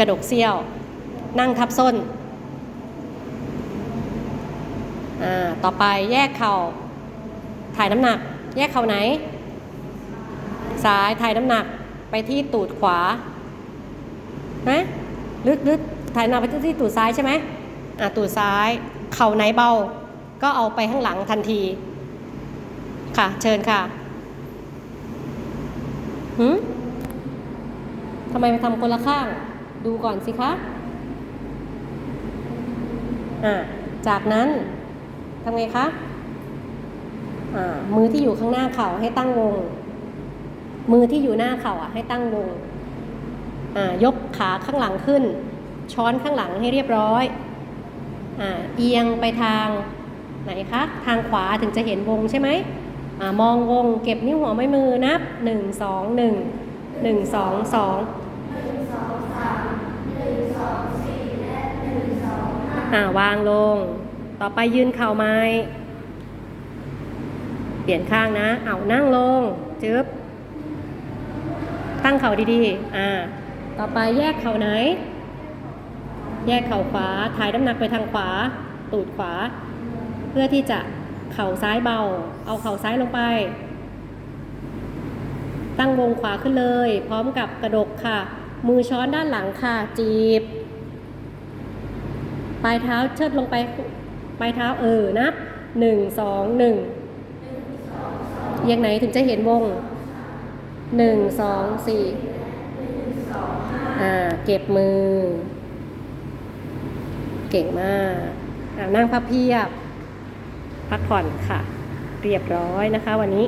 กระดกเซี่ยว นั่งทับส้นอ่าต่อไปแยกเข่า ถ่ายน้ำหนัก แยกเข่าไหน ซ้ายถ่ายน้ำหนักไปที่ตูดขวาไหมลึกลึกถ่ายน้ำไปที่ตูดซ้ายใช่ไหมอ่าตูดซ้าย เข่าไหนเบา ก็เอาไปข้างหลังทันที ค่ะ เชิญค่ะหืมทำไมไปทำคนละข้าง ดูก่อนสิคะอ่จากนั้นทำไงคะอ่มือที่อยู่ข้างหน้าเข่าให้ตั้งวง มือที่อยู่หน้าเข่าอะให้ตั้งวงยกขาข้างหลังขึ้น ช้อนข้างหลังให้เรียบร้อยอเอียงไปทางไหนคะ ทางขวาถึงจะเห็นวงใช่ไหมอมองวงเก็บนิ้วหัวไม่มือนับ 1 2 1 1 2 2 อ่าวางลง ต่อไปยืนเข่าไม้ เปลี่ยนข้างนะ เอานั่งลง จึ๊บ ตั้งเข่าดีๆ อ่า ต่อไปแยกเข่าไหน แยกเข่าขวา ถ่ายน้ำหนักไปทางขวา ตูดขวา เพื่อที่จะเข่าซ้ายเบา เอาเข่าซ้ายลงไป ตั้งวงขวาขึ้นเลย พร้อมกับกระดกค่ะ มือช้อนด้านหลังค่ะ จีบ ปลายเท้าเชิดลงไปปลายเท้าเออนับหนึ่งสองหนึ่งเอียงไหนถึงจะเห็นวงหนึ่งสองสี่อ่าเก็บมือ เก่งมากอ่านั่งพับเพียบ พักผ่อนค่ะ เรียบร้อยนะคะวันนี้